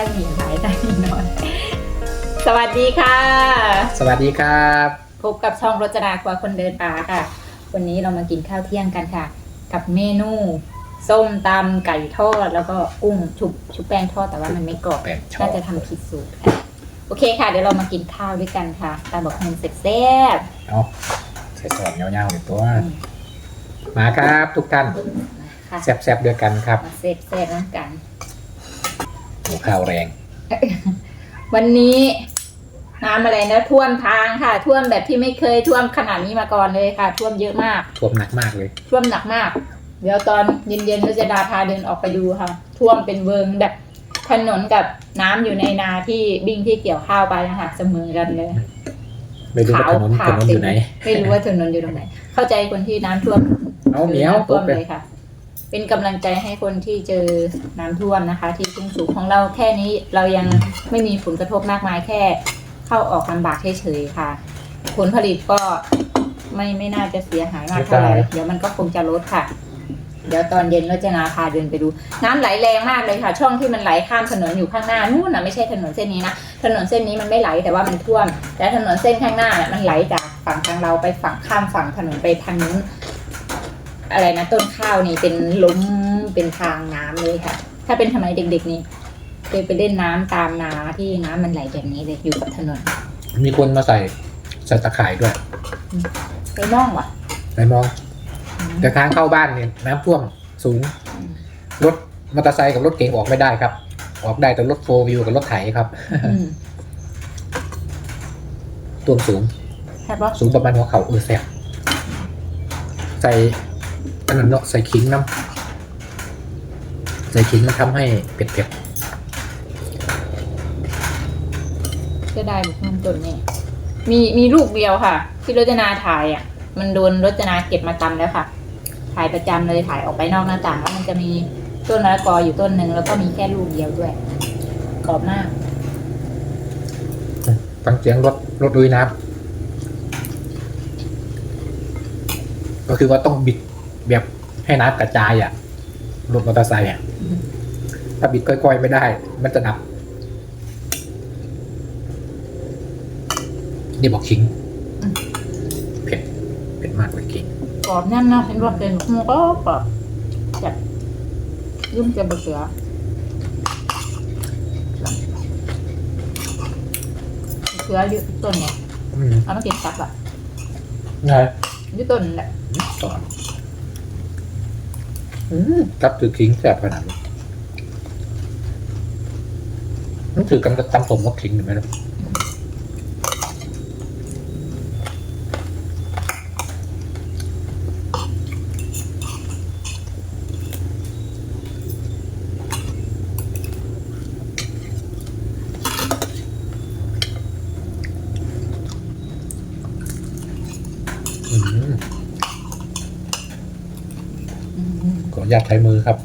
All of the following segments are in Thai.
วัสดีค่ะ สวัสดีครับ พบกับช่องรจนาครัวคนเดินป่าค่ะ วันนี้เรามากินข้าวเที่ยงกันค่ะ กับเมนู ส้มตำไก่ทอด แล้วก็กุ้งชุบชุบแป้งทอดแต่ว่ามันไม่กรอบแป้งชอบน่าจะทำผิดสูตรค่ะโอเคค่ะ เดี๋ยวเรามากินข้าวด้วยกันค่ะตาบอกเงินเสร็จแซ่บเอาใส่ซอสเงาๆเลยตัว อืมมาครับทุกท่าน ค่ะแซ่บๆด้วยกันครับมาเสร็จแซ่บน้ำกันหมู ข้าวแรง วันนี้น้ำอะไรนะท่วมทางค่ะ ท่วมแบบที่ไม่เคยท่วมขนาดนี้มาก่อนเลยค่ะ ท่วมเยอะมาก ท่วมหนักมากเลย ท่วมหนักมาก เดี๋ยวตอนเย็นๆเราจะดาพาเดินออกไปดูค่ะ ท่วมเป็นเวิงแบบถนนกับน้ำอยู่ในนาที่บิ้งที่เกี่ยวข้าวไปนะคะเสมอกันเลยไม่รู้ว่าถนนขาวถนนอยู่ไหน ไม่รู้ว่าถนนอยู่ตรงไหน เข้าใจคนที่น้ำท่วมเอาเหนียวน้ำท่วมตกเลยเลยค่ะ เป็นกำลังใจให้คนที่เจอน้ำท่วมนะคะ ที่ทุ่งสูงของเราแค่นี้เรายังไม่มีผลกระทบมากมายแค่ เข้าออกลำบากเฉยๆค่ะ ผลผลิตก็ไม่ไม่น่าจะเสียหายมากเท่าไหร่เดี๋ยวมันก็คงจะลดค่ะ เดี๋ยวตอนเย็นเราจะนาพาเดินไปดู น้ำไหลแรงมากเลยค่ะ ช่องที่มันไหลข้ามถนนอยู่ข้างหน้านู่นนะไม่ใช่ถนนเส้นนี้นะถนนเส้นนี้มันไม่ไหลแต่ว่ามันท่วม แต่ถนนเส้นข้างหน้าเนี่ยมันไหลจากฝั่งทางเราไปฝั่งข้ามฝั่งถนนไปทางนู้น อะไรนะต้นข้าวนี่เป็นล้มเป็นทางน้ำเลยค่ะ ถ้าเป็นสมัยเด็ก ๆ นี่เคยไปเล่นน้ำตามนาที่น้ำมันไหลแบบนี้เลยอยู่กับถนน มีคนมาใส่ใส่ตะข่ายด้วยไปมองว่ะไปมอง แต่ทางเข้าบ้านเนี่ยน้ำท่วมสูง รถมอเตอร์ไซค์กับรถเก๋งออกไม่ได้ครับ ออกได้แต่รถโฟวิวกับรถไถครับอืมท่วมสูงใช่ปะสูงประมาณหัวเข่าเออแซ่บใส่ อันนั้นเนาะใส่ขิงน้ำใส่ขิงมันทำให้เผ็ดจะได้บุกมันต้นนี่มีมีลูกเดียวค่ะ ที่รจนาถ่ายอะ มันโดนรจนาเก็บมาตำแล้วค่ะ ถ่ายประจำเลยถ่ายออกไปนอกหน้าต่างแล้วมันจะมีต้นมะละกออยู่ต้นหนึ่งแล้วก็มีแค่ลูกเดียวด้วยกรอบมากๆฟังเสียงรถรถลุยน้ำก็คือว่าต้องบิด แบบให้น้ำกระจายอะรถมอเตอร์ไซค์อะถ้าบิดค่อยๆไม่ได้ มันจะดับ นี่บอกขิงอืมเผ็ดเผ็ดมากเลยขิงกรอบแน่นนะเห็นว่าเป็นมันก็กรอบแบบยุ่มจะบะเสือเสืออยู่ต้นเนี่ยอืมเอามาเก็บกลับอะไงอยู่ต้นแหละสอน ตับถือขิงแสบขนาดนี้มันถือกันกับตำผมกับขิงหรือไม่ล่ะม อืม ขออนุญาตใช้มือครับ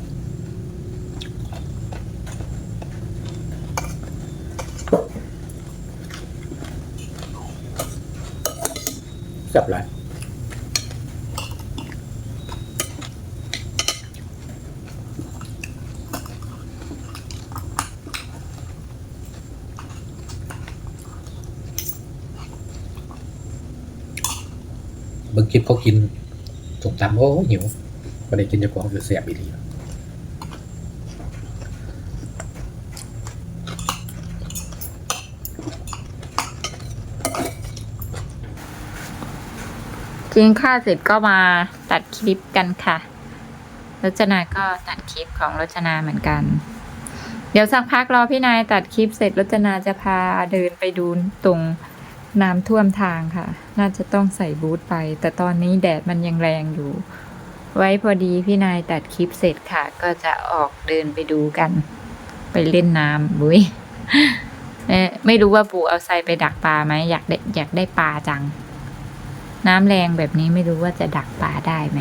จับไรเบิ่งคลิปเขากินสมตำโอ้หิว ไม่ได้กินจะกองคือเสียบอีหลีกินข้าวเสร็จก็มาตัดคลิปกันค่ะ รจนาก็ตัดคลิปของรจนาเหมือนกัน เดี๋ยวสักพักรอพี่นายตัดคลิปเสร็จรจนาจะพาเดินไปดูตรงน้ำท่วมทางค่ะ น่าจะต้องใส่บูทไป แต่ตอนนี้แดดมันยังแรงอยู่ ไว้พอดีพี่นายตัดคลิปเสร็จค่ะ ก็จะออกเดินไปดูกัน ไปเล่นน้ำบุ้ยเอ๊ะไม่รู้ว่าปู่เอาไซไปดักปลาไหมอยากได้อยากได้ปลาจัง น้ำแรงแบบนี้ไม่รู้ว่าจะดักปลาได้ไหม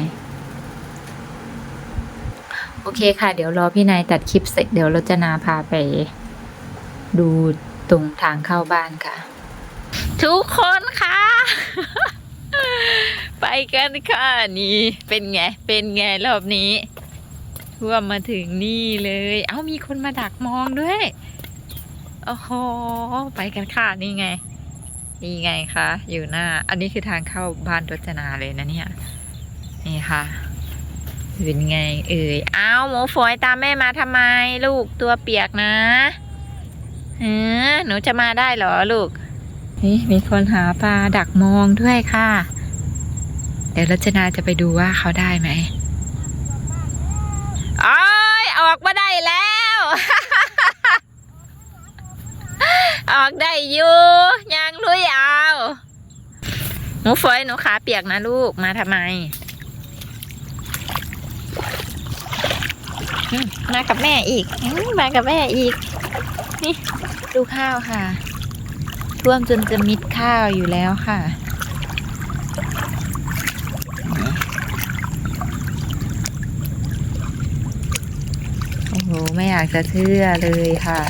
โอเคค่ะ เดี๋ยวรอพี่นายตัดคลิปเสร็จเดี๋ยวเราจะนาพาไป ดูตรงทางเข้าบ้านค่ะ ทุกคนค่ะ กันค่ะนี่เป็นไงเป็นไงรอบนี้ท่วมมาถึงนี่เลย เอ้ามีคนมาดักมองด้วยโอ้โหไปกันค่ะนี่ไง นี่ไงคะอยู่หน้า อันนี้คือทางเข้าบ้านรจนาเลยนะเนี่ยนี่ค่ะเป็นไง เอ่ยอ้าหมูฝอยตามแม่มาทำไม ลูกตัวเปียกนะเออหนูจะมาได้เหรอลูกนี่มีคนหาปลาดักมองด้วยค่ะ เดี๋ยวรจนาจะไปดูว่าเขาได้ไหมอ้อยออกมาได้แล้ว ออกได้อยู่ยังลุยเอาหนูฝอยหนูขาเปียกนะลูกมาทำไมมากับแม่อีก มากับแม่อีก นี่ ดูข้าวค่ะ ท่วมจนจะมิดข้าวอยู่แล้วค่ะนี่โอ้โห ไม่อยากจะเชื่อเลยค่ะ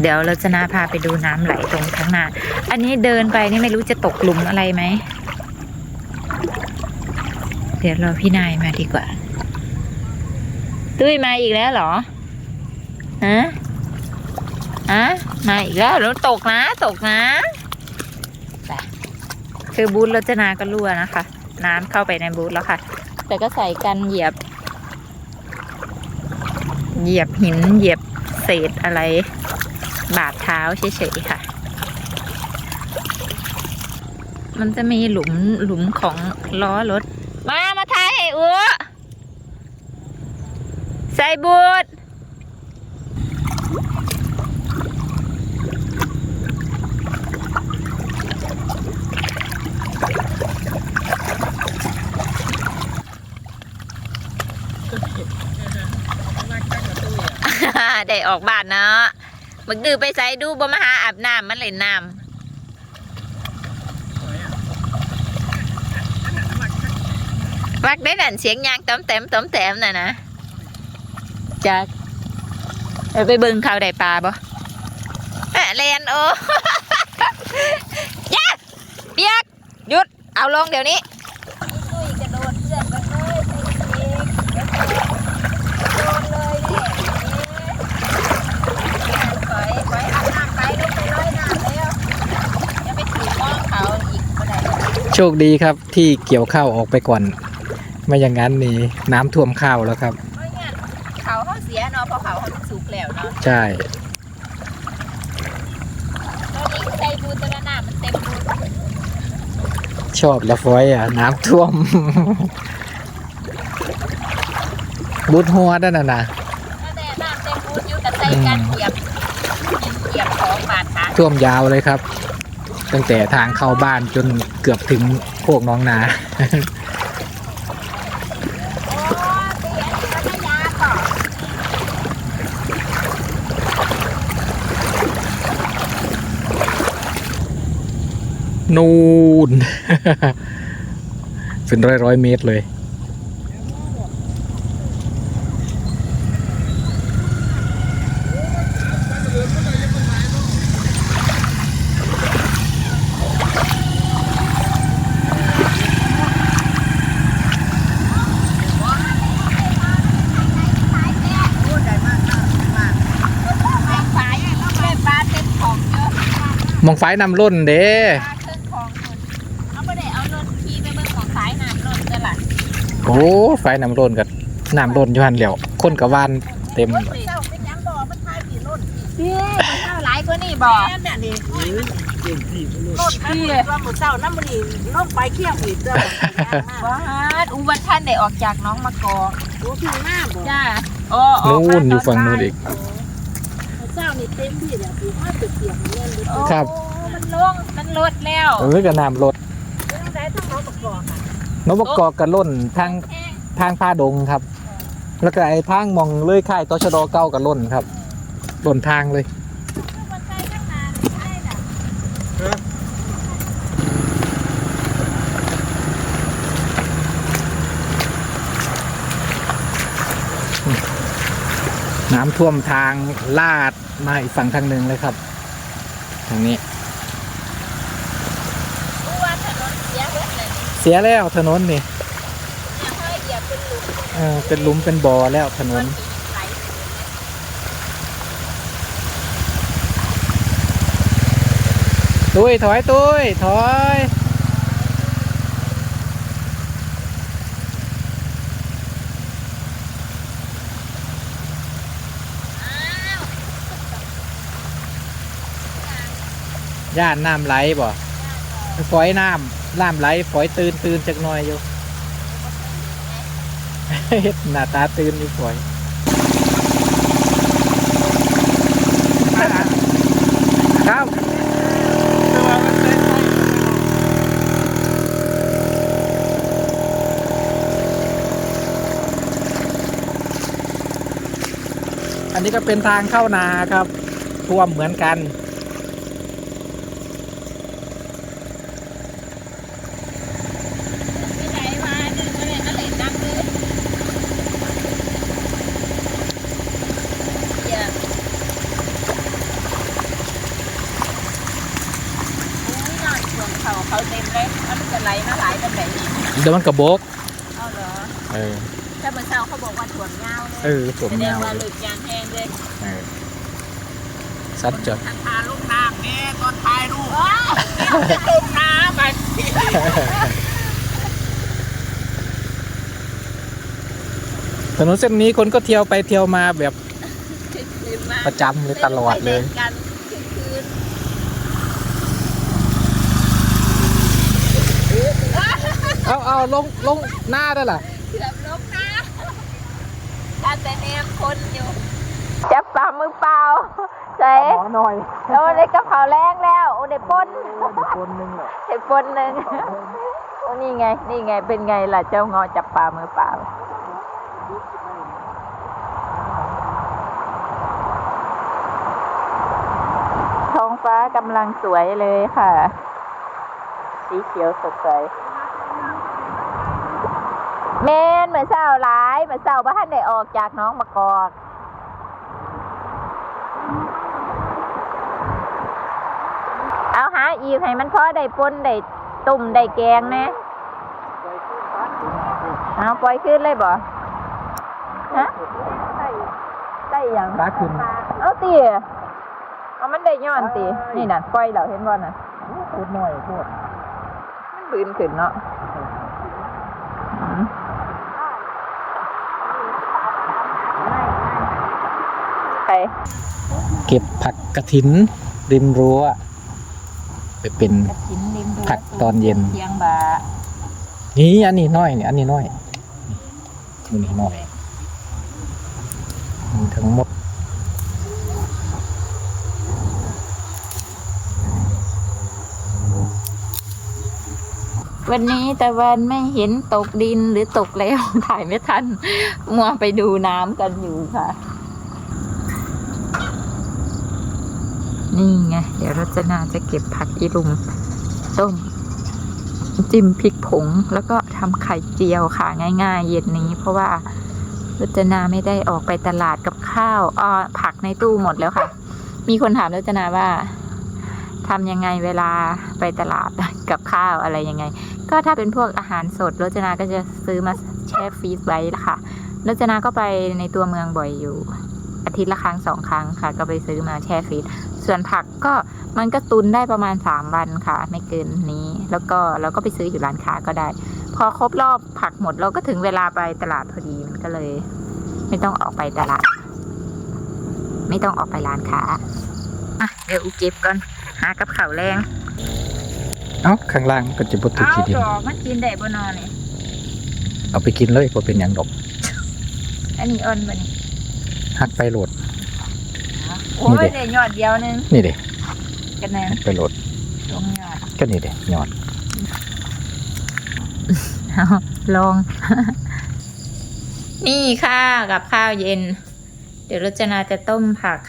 เดี๋ยวเราจะนาพาไปดูน้ำไหลตรงข้างหน้า อันนี้เดินไปนี่ไม่รู้จะตกหลุมอะไรไหม เดี๋ยวรอพี่นายมาดีกว่า ตุ้ยมาอีกแล้วเหรอฮะฮะมาอีกแล้วแล้วตกนะตกนะคือบูธรจนาก็รั่วนะคะ น้ำเข้าไปในบูธแล้วค่ะ แต่ก็ใส่กันเหยียบ เหยียบหินเหยียบเศษอะไร บาดเท้าเฉยๆค่ะ มันจะมีหลุมหลุมของล้อรถ มา มาทายให้อัวใส่บูทได้ ออกบ้านเนาะมึกดือไปใส่ดูบ่มาหาอาบน้ำมันเล่นน้ำวักได้นั่นเสียงยางต้มเต็มต้มเต็มน่ะนะจากไปบึงเขาได้ปลาบ่เอะเรียนโอยะเปียกหยุด เอาลงเดี๋ยวนี้ตุ้ยกระโดดเพื่อนกันเลยโดนเลยนี่ถอยถอยอาบน้ำไปลงไปร้อยน้ำแล้วอย่าไปถือมองเขาอีกบ่ได้ โชคดีครับที่เกี่ยวข้าวออกไปก่อน ไม่อย่างนั้นนี่น้ำท่วมข้าวแล้วครับ เพราะงั้นเขาเขาเสียเนาะเพราะเขาเขาสุกแล้วเนาะใช่ ตอนนี้ใจบูตระนามันเต็มบูชอบละฟอยอะ น้ำท่วม บุดหัวนั่นน่ะนะตั้งแต่น้ำเต็มบูอยู่กับใจกันเหยียบเหยียบของบาดขาท่วมยาวเลยครับ ตั้งแต่ทางเข้าบ้านจนเกือบถึงโคกน้องนาโนูนเป็นร้อยร้อยเมตรเลย แม่ฝายอะต้องเล่นปลาเต็มของเยอะ มองไฟนำร่นเด้ปลาเครื่องของคนเอาไปได้เอารถขี่ไปเบิ่งของสายน้ำรถกันล่ะโอ้ไฟนำร่นกับน้ำร่นอยู่หันเหลียวคนกับวานเต็มเจ้าเป็นยังบ่มันทายผีรถเฮ้ยเจ้าหลายกว่านี่บ่แม่เนี่ยนี่รถนั่นเลยว่าหมูเศร้านั่นมันนี่ลงไปเที่ยงอีกเด้อว้าดอุบัติท่านได้ออกจากน้องมะกอกดูพี่หน้าบ่จ้าโอ้ออกนู่มานอยู่ฝั่งนู้นอีกหมู เศร้านี่เต็มที่เนี่ยพี่ว่าเปียกๆเนี่ยเลยโอ้ครับ มันลงมันลดแล้วเออกับน้ำรถต้องได้ต้องเอาประกอบอะนบกอกกับล่นทางทางผ้าดงครับ แล้วก็ไอ้ทางมองเลื่อยค่ายตชดเก้ากับล่นครับล่นทางเลยน้ำท่วมทางลาด มาอีกฝั่งทางหนึ่งเลยครับ ทางนี้เสียแล้วถนนนี่เป็นลุมออเป็นหลุมเป็นบ่อแล้วถนน ไหลตุ้ยถอยตุ้ยถอย ย่านน้ำไหลบ่ฝอยน้ำน้ำไหลฝอยตื่นตื่นจักหน่อยอยู่เฮ็ดหน้าตาตื่นอยู่ฝอยครับอันนี้ก็เป็นทางเข้านาครับท่วมเหมือนกัน เขาเขาเต็มเลยมันจะไหลมาหลายเป็นแบบนี้ เดี๋ยวมันกระโบกเอาเหรอเออถ้าเมื่อเช้าเขาบอกว่าถ่วงเงาเลยเออสวมแสดเงางว่าหลุดยางแห้งเลยเออซัดจดทางพาลูกน้ำแม่ตอนถ่ายรูปลูกน้ำไปถนนเส้นนี้คนก็เที่ยวไปเที่ยวมาแบบคืนมาประจำเลยตลอดเลย กันคืน เอาเอาลงลงหน้าได้ล่ะเกือบลงนะการแต่เนมคนอยู่ จับปลามือเปล่าใส่หมอหน่อยแล้วได้กระเพราแรงแล้วโอ้ได้ปนคนนึงเหรอได้ปนหนึ่งโอ้นี่ไง นี่ไงเป็นไงล่ะเจ้างอจับปลามือเปล่าท้องฟ้ากำลังสวยเลยค่ะ สีเขียวสดใส เมนเหมือนเศร้าหลายเหมือนเศร้าบ้านได้ออกจากน้องมะกอกเอาหาอีกให้มันพอได้ปนได้ตุ่มได้แกงนะเอาปล่อยขึ้นเลยบ่ฮะได้ยังปลาขึ้นเอาตีเอามันได้ย้อนตีนี่น่ะปล่อยเราเห็นบ่น่ะพูดหน่อยพูดมันบืนขึ้นเนาะอืม ไป เก็บผักกระถินริมรั้วไปเป็นกระถินริมรั้วผักตอนเย็นเทียงบานี่อันนี้น้อยนี่อันนี้น้อยนี่นี่น้อยมีทั้งหมดวันนี้ตะวันไม่เห็นตกดินหรือตกแล้วถ่ายไม่ทัน มัวไปดูน้ำกันอยู่ค่ะ นี่ไง เดี๋ยวรจนาจะเก็บผักอีรุมต้ม จิ้มพริกผง แล้วก็ทำไข่เจียวค่ะ ง่ายๆ เย็นนี้ เพราะว่ารจนาไม่ได้ออกไปตลาดกับข้าวอ่าผักในตู้หมดแล้วค่ะ มีคนถามรจนาว่าทำยังไงเวลาไปตลาดกับข้าวอะไรยังไง ก็ถ้าเป็นพวกอาหารสดรจนาก็จะซื้อมาแช่ฟรีซไว้ค่ะรจนาก็ไปในตัวเมืองบ่อยอยู่ อาทิตย์ละครั้งสองครั้งค่ะ ก็ไปซื้อมาแช่ฟรีซ ส่วนผักก็มันก็ตุนได้ประมาณสามวันค่ะ ไม่เกินนี้ แล้วก็เราก็ไปซื้ออยู่ร้านค้าก็ได้ พอครบรอบผักหมดเราก็ถึงเวลาไปตลาดพอดีมันก็เลย ไม่ต้องออกไปตลาด ไม่ต้องออกไปร้านค้าอะเดี๋ยวอุเก็บก่อนหากับข่าวแรงเอ้าข้างล่างก็จะบดถูกเอาทีเดียดวอกมันกินได้บ่นอนเนี่ยเอาไปกินเลยเพราะเป็นอย่างดอกอันนี้อ่อนบ่นี่หักไปโหลด โอ้นี่ยดิได้ยอดเดียวหนึงนี่เด็กันแน่หักไปโหลดลงยอดก็นี่เด็ยอดเอาลอง นี่ค่ะกับข้าวเย็น เดี๋ยวรจนาจะต้มผัก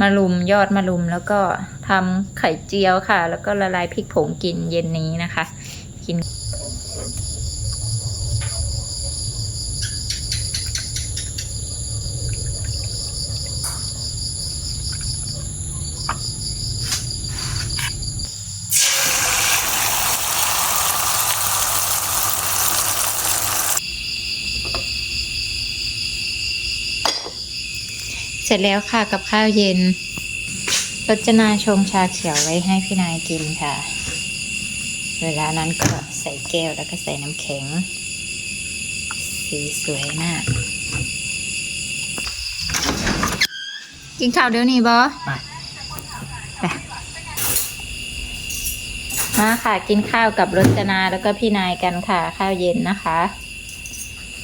มะรุมยอดมะรุมแล้วก็ทำไข่เจียวค่ะ แล้วก็ละลายพริกผงกินเย็นนี้นะคะ กิน สร็จแล้วค่ะกับข้าวเย็นรรจนาชงชาเขียวไว้ให้พี่นายกินค่ะ เวลานั้นก็ใส่แก้วแล้วก็ใส่น้ำแข็ง สีสวยมาก กินข้าวเดี๋ยวนี้บอไปไปมาค่ะ กินข้าวกับรจนาแล้วก็พี่นายกันค่ะ ข้าวเย็นนะคะ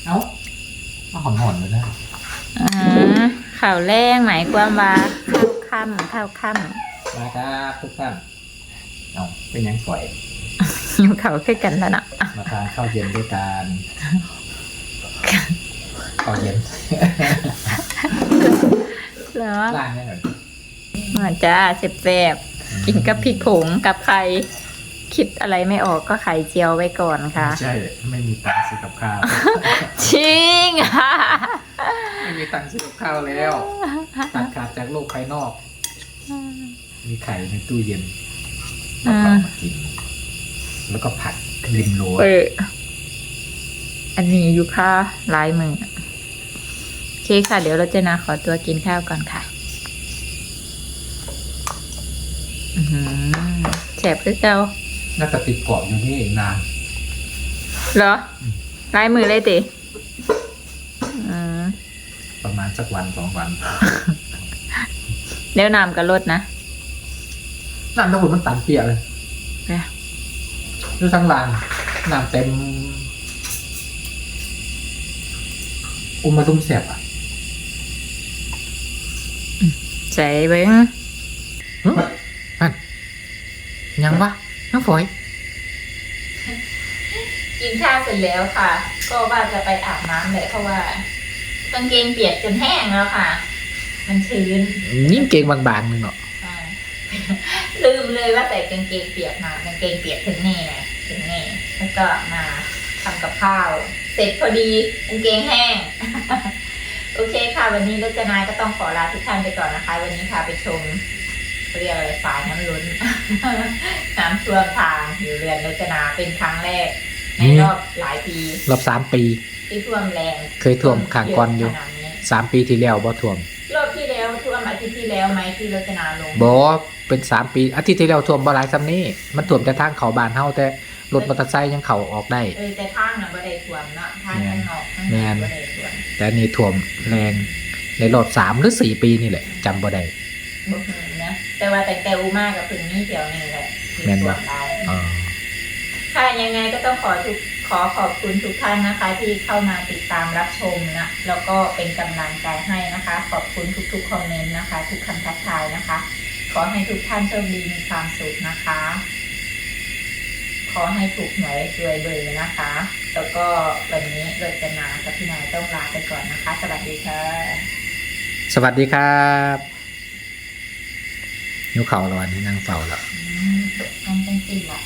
เอ้ามาหอนๆเลยนะอ่า ข่าวแรงหมายความว่าข้าวค่ำข้าวค่มาครับทุกท่านเอาเป็นยังปล่อยำอยู่เขาคือกันแล้วเนาะมาทานข้าวเย็นด้วยกันข้าวเย็นเหรอล่างได้หน่อย มาจ้าเสบๆกินกับพริกผงกับไข่ คิดอะไรไม่ออกก็ไข่เจียวไว้ก่อนค่ะใช่ ไม่มีตังค์ซื้อกับข้าว จริงค่ะ ไม่มีตังค์ซื้อกับข้าวแล้วตัดขาดจากโลกภายนอก มีไข่ในตู้เย็นแล้วก็เอามากิน แล้วก็ผัดริมรั้วเออ อันนี้อยู่ค่ะลายมือโอเคค่ะ เดี๋ยวเราจะนาขอตัวกินข้าวก่อนค่ะอือหือแสบคือเก่า น่าจะติดเกาะอยู่นี่อีกนาน เหรอลายมือเลยติอืมประมาณสักวันสองวันเดี๋ยวน้ำกับรถนะน้ำทั้งหมดมันตันเปียกเลยเนี่ยดูทั้งลานน้ำเต็ม อุมารุมแสบอะใส่เบิ้งนั่นยังวะ น้องฝอย กินข้าวเสร็จแล้วค่ะ ก็ว่าจะไปอาบน้ำแหละเพราะว่ากางเกงเปียกจนแห้งแล้วค่ะ มันชื้นยิ่งเกงบางๆนึงเนาะใช่ลืมเลยว่าใส่กางเกงเปียกมากางเกงเปียกถึงนี่นะถึงนี่แล้วก็มาทำกับข้าว เสร็จพอดีกางเกงแห้ง โอเคค่ะ วันนี้รจนาก็ต้องขอลาทุกท่านไปก่อนนะคะ วันนี้พาไปชม เรียกอะไรฝายน้ำล้น น้ำท่วมทางอยู่เรือนรจนาเป็นครั้งแรก ในรอบหลายปี รอบสามปี ที่ท่วมแรงเคยท่วมข้างก่อนอยู่เะขนาดนี้สามปีที่แล้วบ่ท่วมรอบที่แล้วท่วมอาทิตย์ที่แล้วไหมที่รจนาลงบ่เป็นสามปีอาทิตย์ที่แล้วท่วมบ่หลายซ้ำนี้ มันท่วมแต่ทางเขาบานเฮาแต่รถมอเตอร์ไซค์ยังเข้าออกได้ เออแต่ทางน่ะบ่ได้ท่วมเนาะทางข้างนอกข้างแม่ในนบ่ได้ท่วมแต่อันนี่ท่วมแรงในรอบสามหรือสี่ปีนี่แหละจำบ่ได้บ่เห็นนะ แต่ว่าแต่แต่อูมากับพึ่งนี่เดียวนี่แหละที่แม่นท่วบ่มได้อ่าค่ะยังไงก็ต้องขอทุกขอขอบคุณทุกท่านนะคะ ที่เข้ามาติดตามรับชมนะแล้วก็เป็นกำลังใจให้นะคะ ขอบคุณทุกๆคอมเมนต์นะคะ ทุกคำทักทายนะคะ ขอให้ทุกท่านโชคดีมีความสุขนะคะ ขอให้ถูกหวยรวยเบอร์นะคะ แล้วก็วันนี้รจนากับพี่นายต้องลาไปก่อนนะคะ สวัสดีค่ะ สวัสดีครับ นิ้วเข่าเราอันนี้นั่งเฝ้าแล้วอืมอันเป็นสิ่งละ